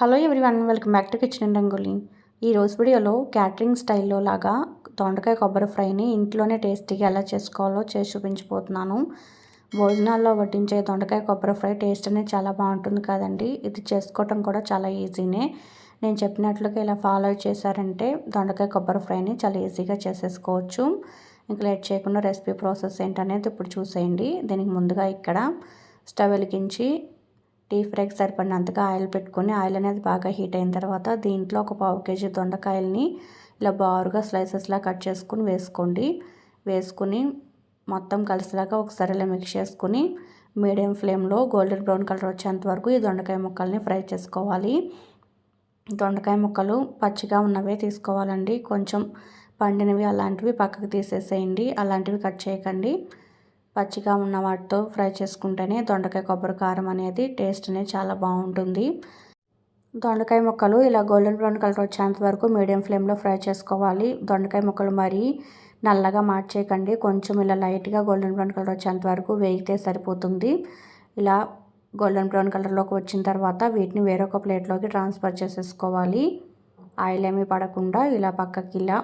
Hello one welcome back to kitchen and Rangoli. ఈ రోజు వీడియోలో క్యాటరింగ్ స్టైల్లో లాగా దొండకాయ కొబ్బరి ఫ్రైని ఇంట్లోనే టేస్టీగా ఎలా చేసుకోవాలో చేసి చూపించిపోతున్నాను భోజనాల్లో వడ్డించే దొండకాయ కొబ్బరి ఫ్రై టేస్ట్ అనేది చాలా బాగుంటుంది కదండి. ఇది చేసుకోవటం కూడా చాలా ఈజీనే. నేను చెప్పినట్లుగా ఇలా ఫాలో చేశారంటే దొండకాయ కొబ్బరి ఫ్రైని చాలా ఈజీగా చేసేసుకోవచ్చు. ఇంకా లేట్ చేయకుండా రెసిపీ ప్రాసెస్ ఏంటనేది ఇప్పుడు చూసేయండి. దీనికి ముందుగా ఇక్కడ స్టవ్ వెలిగించి డీప్ ఫ్రైకి సరిపడినంతగా ఆయిల్ పెట్టుకొని ఆయిల్ అనేది బాగా హీట్ అయిన తర్వాత దీంట్లో ఒక పావు కేజీ దొండకాయలని ఇలా బారుగా స్లైసెస్లా కట్ చేసుకుని వేసుకోండి. వేసుకుని మొత్తం కలిసిలాగా ఒకసారి ఇలా మిక్స్ చేసుకుని మీడియం ఫ్లేమ్లో గోల్డెన్ బ్రౌన్ కలర్ వచ్చేంత వరకు ఈ దొండకాయ ముక్కల్ని ఫ్రై చేసుకోవాలి. దొండకాయ ముక్కలు పచ్చిగా ఉన్నవే తీసుకోవాలండి. కొంచెం పండినవి అలాంటివి పక్కకు తీసేసేయండి. అలాంటివి కట్ చేయకండి. పచ్చిగా ఉన్న వాటితో ఫ్రై చేసుకుంటేనే దొండకాయ కొబ్బరి కారం అనేది టేస్ట్ అనేది చాలా బాగుంటుంది. దొండకాయ ముక్కలు ఇలా గోల్డెన్ బ్రౌన్ కలర్ వచ్చేంత వరకు మీడియం ఫ్లేమ్లో ఫ్రై చేసుకోవాలి. దొండకాయ ముక్కలు మరీ నల్లగా మార్చేయకండి. కొంచెం ఇలా లైట్గా గోల్డెన్ బ్రౌన్ కలర్ వచ్చేంత వరకు వేగితే సరిపోతుంది. ఇలా గోల్డెన్ బ్రౌన్ కలర్లోకి వచ్చిన తర్వాత వీటిని వేరొక ప్లేట్లోకి ట్రాన్స్ఫర్ చేసేసుకోవాలి. ఆయిల్ ఏమీ పడకుండా ఇలా పక్కకి ఇలా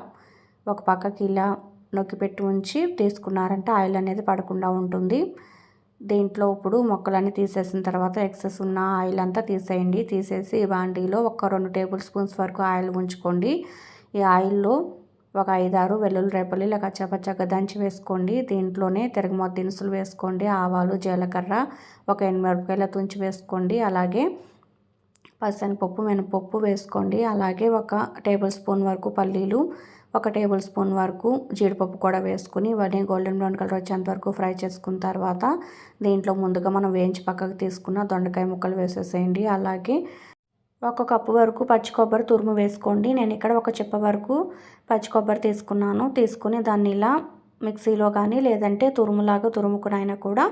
ఒక పక్కకి ఇలా నొక్కి పెట్టి ఉంచి తీసుకున్నారంటే ఆయిల్ అనేది పడకుండా ఉంటుంది. దీంట్లో ఇప్పుడు మొక్కలన్నీ తీసేసిన తర్వాత ఎక్సెస్ ఉన్న ఆయిల్ అంతా తీసేయండి. తీసేసి బాండీలో ఒక రెండు టేబుల్ స్పూన్స్ వరకు ఆయిల్ ఉంచుకోండి. ఈ ఆయిల్లో ఒక ఐదారు వెల్లుల్లి రేపలు ఇలా కచ్చాపచ్చాగా దంచి వేసుకోండి. దీంట్లోనే తిరగమో దినుసులు వేసుకోండి. ఆవాలు జీలకర్ర ఒక ఎనిమిరపకాయల తుంచి వేసుకోండి. అలాగే పసనపప్పు మినపప్పు వేసుకోండి. అలాగే ఒక టేబుల్ స్పూన్ వరకు పల్లీలు ఒక టేబుల్ స్పూన్ వరకు జీడిపప్పు కూడా వేసుకుని ఇవన్నీ గోల్డెన్ బ్రౌన్ కలర్ వచ్చేంత వరకు ఫ్రై చేసుకున్న తర్వాత దీంట్లో ముందుగా మనం వేయించి పక్కకు తీసుకున్న దొండకాయ ముక్కలు వేసేసేయండి. అలాగే ఒక కప్పు వరకు పచ్చి కొబ్బరి తురుము వేసుకోండి. నేను ఇక్కడ ఒక చిప్ప వరకు పచ్చి కొబ్బరి తీసుకున్నాను. తీసుకుని దాన్ని ఇలా మిక్సీలో కానీ లేదంటే తురుములాగా తురుముకునైనా కూడా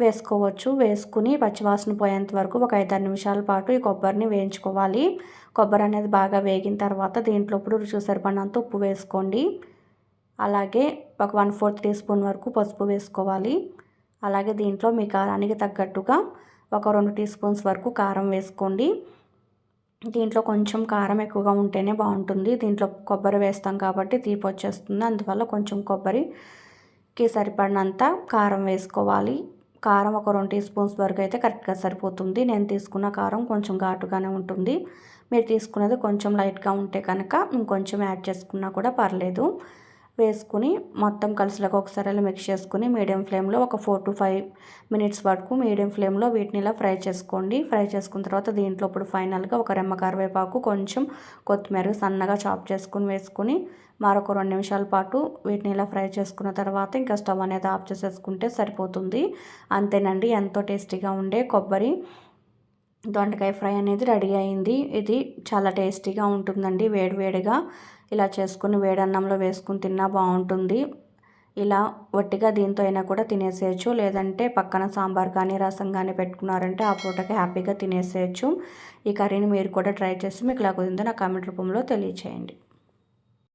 వేసుకోవచ్చు. వేసుకుని పచ్చివాసన పోయేంత వరకు ఒక ఐదారు నిమిషాల పాటు ఈ కొబ్బరిని వేయించుకోవాలి. కొబ్బరి అనేది బాగా వేగిన తర్వాత దీంట్లో ఇప్పుడు రుచి సరిపడినంత ఉప్పు వేసుకోండి. అలాగే ఒక వన్ ఫోర్త్ టీ స్పూన్ వరకు పసుపు వేసుకోవాలి. అలాగే దీంట్లో మీ కారానికి తగ్గట్టుగా ఒక రెండు టీ స్పూన్స్ వరకు కారం వేసుకోండి. దీంట్లో కొంచెం కారం ఎక్కువగా ఉంటేనే బాగుంటుంది. దీంట్లో కొబ్బరి వేస్తాం కాబట్టి తీపి వచ్చేస్తుంది. అందువల్ల కొంచెం కొబ్బరికి సరిపడినంత కారం వేసుకోవాలి. కారం ఒక రెండు టీ స్పూన్స్ వరకు అయితే కరెక్ట్గా సరిపోతుంది. నేను తీసుకున్న కారం కొంచెం ఘాటుగానే ఉంటుంది. మీరు తీసుకున్నది కొంచెం లైట్గా ఉంటే కనుక ఇంకొంచెం యాడ్ చేసుకున్నా కూడా పర్లేదు. వేసుకుని మొత్తం కలిసిలాగా ఒకసారి అలా మిక్స్ చేసుకుని మీడియం ఫ్లేమ్లో ఒక ఫోర్ టు ఫైవ్ మినిట్స్ వరకు మీడియం ఫ్లేమ్లో వీటిని ఇలా ఫ్రై చేసుకోండి. ఫ్రై చేసుకున్న తర్వాత దీంట్లో ఇప్పుడు ఫైనల్గా ఒక రెమ్మ కరివేపాకు కొంచెం కొత్తిమీర సన్నగా చాప్ చేసుకుని వేసుకుని మరొక రెండు నిమిషాల పాటు వీటిని ఇలా ఫ్రై చేసుకున్న తర్వాత ఇంకా స్టవ్ అనేది ఆఫ్ చేసేసుకుంటే సరిపోతుంది. అంతేనండి ఎంతో టేస్టీగా ఉండే కొబ్బరి. దొండకాయ ఫ్రై అనేది రెడీ అయింది. ఇది చాలా టేస్టీగా ఉంటుందండి వేడివేడిగా ఇలా చేసుకుని వేడన్నంలో వేసుకుని తిన్నా బాగుంటుంది. ఇలా వట్టిగా దీంతో అయినా కూడా తినేసేయచ్చు. లేదంటే పక్కన సాంబార్ కానీ రసం కానీ పెట్టుకున్నారంటే ఆ పూటకి హ్యాపీగా తినేసేయచ్చు. ఈ కర్రీని మీరు కూడా ట్రై చేసి మీకు ఇలా నా కామెంట్ రూపంలో తెలియచేయండి.